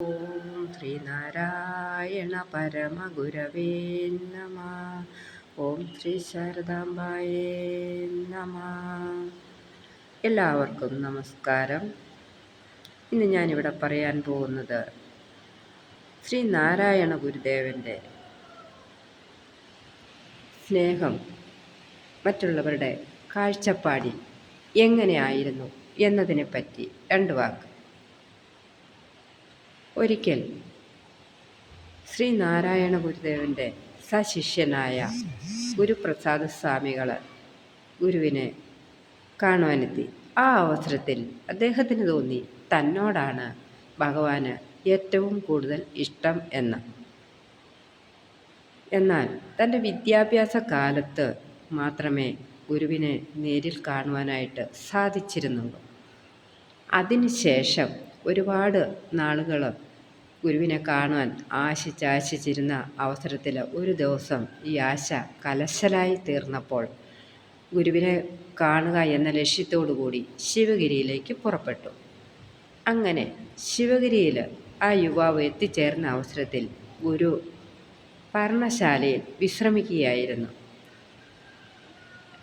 ഓം ശ്രീനാരായണ പരമഗുരവേ നമ. ഓം ശ്രീ ശാരദാംബായേ നമ. എല്ലാവർക്കും നമസ്കാരം. ഇന്ന് ഞാനിവിടെ പറയാൻ പോകുന്നത് ശ്രീ നാരായണ ഗുരുദേവന്റെ സ്നേഹം മറ്റുള്ളവരുടെ കാഴ്ചപ്പാടിൽ എങ്ങനെയായിരുന്നു എന്നതിനെപ്പറ്റി രണ്ട് വാക്ക്. ഒരിക്കൽ ശ്രീനാരായണ ഗുരുദേവന്റെ സശിഷ്യനായ ഗുരുപ്രസാദ സ്വാമികൾ ഗുരുവിനെ കാണുവാനെത്തി. ആ അവസരത്തിൽ അദ്ദേഹത്തിന് തോന്നി തന്നോടാണ് ഭഗവാന് ഏറ്റവും കൂടുതൽ ഇഷ്ടം എന്ന്. എന്നാൽ തന്റെ വിദ്യാഭ്യാസ കാലത്ത് മാത്രമേ ഗുരുവിനെ നേരിൽ കാണുവാനായിട്ട് സാധിച്ചിരുന്നുള്ളൂ. അതിനുശേഷം ഒരുപാട് നാളുകൾ ഗുരുവിനെ കാണുവാൻ ആശിച്ചാശിച്ചിരുന്ന അവസരത്തിൽ ഒരു ദിവസം ഈ ആശ കലശലായി തീർന്നപ്പോൾ ഗുരുവിനെ കാണുക എന്ന ലക്ഷ്യത്തോടുകൂടി ശിവഗിരിയിലേക്ക് പുറപ്പെട്ടു. അങ്ങനെ ശിവഗിരിയിൽ ആ യുവാവ് എത്തിച്ചേർന്ന അവസരത്തിൽ ഗുരു പർണശാലയിൽ വിശ്രമിക്കുകയായിരുന്നു.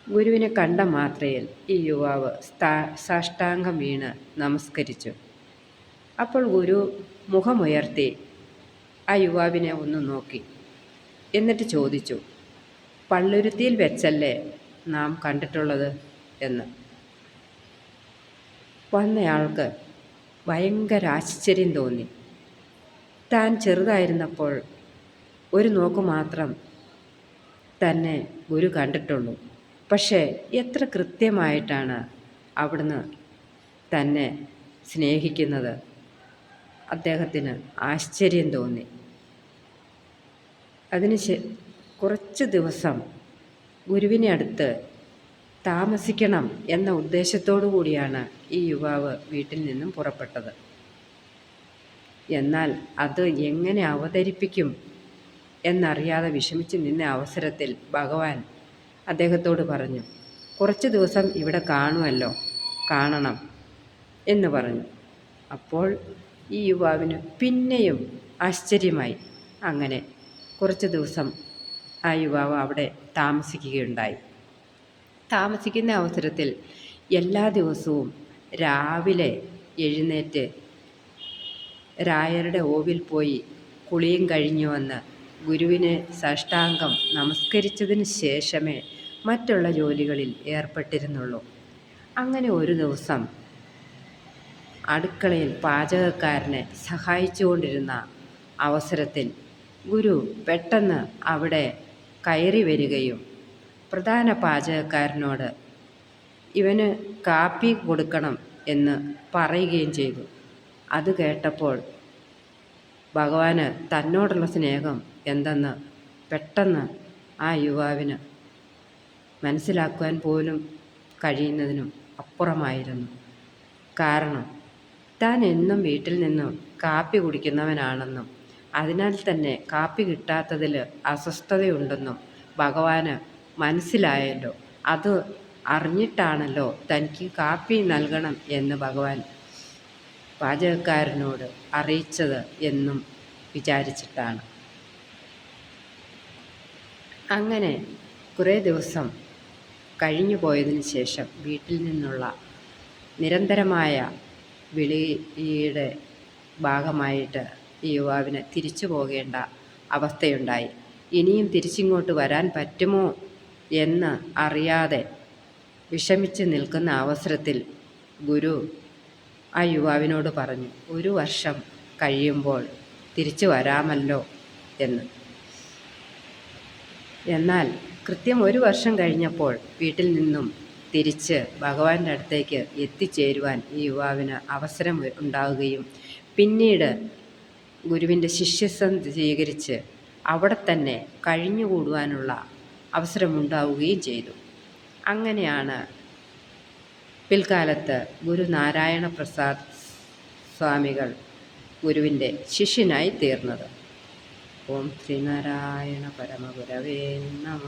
ഗുരുവിനെ കണ്ട മാത്രയിൽ ഈ യുവാവ് സാഷ്ടാംഗം വീണ് നമസ്കരിച്ചു. അപ്പോൾ ഗുരു മുഖമുയർത്തി ആ യുവാവിനെ ഒന്ന് നോക്കി. എന്നിട്ട് ചോദിച്ചു പള്ളുരുത്തിയിൽ വെച്ചല്ലേ നാം കണ്ടിട്ടുള്ളത്? എന്ന്. വന്നയാൾക്ക് ഭയങ്കര ആശ്ചര്യം തോന്നി. താൻ ചെറുതായിരുന്നപ്പോൾ ഒരു നോക്ക് മാത്രം തന്നെ ഗുരു കണ്ടിട്ടുള്ളൂ. പക്ഷേ എത്ര കൃത്യമായിട്ടാണ് അവിടുന്ന് തന്നെ സ്നേഹിക്കുന്നത്? അദ്ദേഹത്തിന് ആശ്ചര്യം തോന്നി. അതിന് കുറച്ച് ദിവസം ഗുരുവിനെ അടുത്ത് താമസിക്കണം എന്ന ഉദ്ദേശത്തോടു കൂടിയാണ് ഈ യുവാവ് വീട്ടിൽ നിന്നും പുറപ്പെട്ടത്. എന്നാൽ അത് എങ്ങനെ അവതരിപ്പിക്കും എന്നറിയാതെ വിഷമിച്ച് നിന്ന അവസരത്തിൽ ഭഗവാൻ അദ്ദേഹത്തോട് പറഞ്ഞു കുറച്ച് ദിവസം ഇവിടെ കാണുമല്ലോ കാണണം എന്ന് പറഞ്ഞു. അപ്പോൾ ഈ യുവാവിന് പിന്നെയും ആശ്ചര്യമായി. അങ്ങനെ കുറച്ച് ദിവസം ആ യുവാവ് അവിടെ താമസിക്കുകയുണ്ടായി. താമസിക്കുന്ന അവസരത്തിൽ എല്ലാ ദിവസവും രാവിലെ എഴുന്നേറ്റ് രായരുടെ ഓവിൽ പോയി കുളിയും കഴിഞ്ഞു വന്ന് ഗുരുവിനെ സാഷ്ടാംഗം നമസ്കരിച്ചതിന് ശേഷമേ മറ്റുള്ള ജോലികളിൽ ഏർപ്പെട്ടിരുന്നുള്ളൂ. അങ്ങനെ ഒരു ദിവസം അടുക്കളയിൽ പാചകക്കാരനെ സഹായിച്ചുകൊണ്ടിരുന്ന അവസരത്തിൽ ഗുരു പെട്ടെന്ന് അവിടെ കയറി വരികയും പ്രധാന പാചകക്കാരനോട് ഇവന് കാപ്പി കൊടുക്കണം എന്ന് പറയുകയും ചെയ്തു. അത് കേട്ടപ്പോൾ ഭഗവാന് തന്നോടുള്ള സ്നേഹം എന്തെന്ന് പെട്ടെന്ന് ആ യുവാവിന് മനസ്സിലാക്കുവാൻ പോലും കഴിയുന്നതിനും അപ്പുറമായിരുന്നു. കാരണം താൻ എന്നും വീട്ടിൽ നിന്നും കാപ്പി കുടിക്കുന്നവനാണെന്നും അതിനാൽ തന്നെ കാപ്പി കിട്ടാത്തതിൽ അസ്വസ്ഥതയുണ്ടെന്നും ഭഗവാന് മനസ്സിലായല്ലോ. അത് അറിഞ്ഞിട്ടാണല്ലോ തനിക്ക് കാപ്പി നൽകണം എന്ന് ഭഗവാൻ പാചകക്കാരനോട് അറിയിച്ചത് എന്നും വിചാരിച്ചിട്ടാണ്. അങ്ങനെ കുറേ ദിവസം കഴിഞ്ഞു പോയതിന് ശേഷം വീട്ടിൽ നിന്നുള്ള നിരന്തരമായ വിളിയുടെ ഭാഗമായിട്ട് ഈ യുവാവിന് തിരിച്ചു പോകേണ്ട അവസ്ഥയുണ്ടായി. ഇനിയും തിരിച്ചിങ്ങോട്ട് വരാൻ പറ്റുമോ എന്ന് അറിയാതെ വിഷമിച്ച് നിൽക്കുന്ന അവസരത്തിൽ ഗുരു ആ യുവാവിനോട് പറഞ്ഞു ഒരു വർഷം കഴിയുമ്പോൾ തിരിച്ചു വരാമല്ലോ എന്ന്. എന്നാൽ കൃത്യം ഒരു വർഷം കഴിഞ്ഞപ്പോൾ വീട്ടിൽ നിന്നും തിരിച്ച് ഭഗവാന്റെ അടുത്തേക്ക് എത്തിച്ചേരുവാൻ ഈ യുവാവിന് അവസരം ഉണ്ടാവുകയും പിന്നീട് ഗുരുവിന്റെ ശിഷ്യസം സ്വീകരിച്ച് അവിടെ തന്നെ കഴിഞ്ഞുകൂടുവാനുള്ള അവസരമുണ്ടാവുകയും ചെയ്തു. അങ്ങനെയാണ് പിൽക്കാലത്ത് ഗുരു നാരായണ പ്രസാദ് സ്വാമികൾ ഗുരുവിന്റെ ശിഷ്യനായി തീർന്നത്. ഓം ശ്രീനാരായണ പരമഗുരവേ നമ.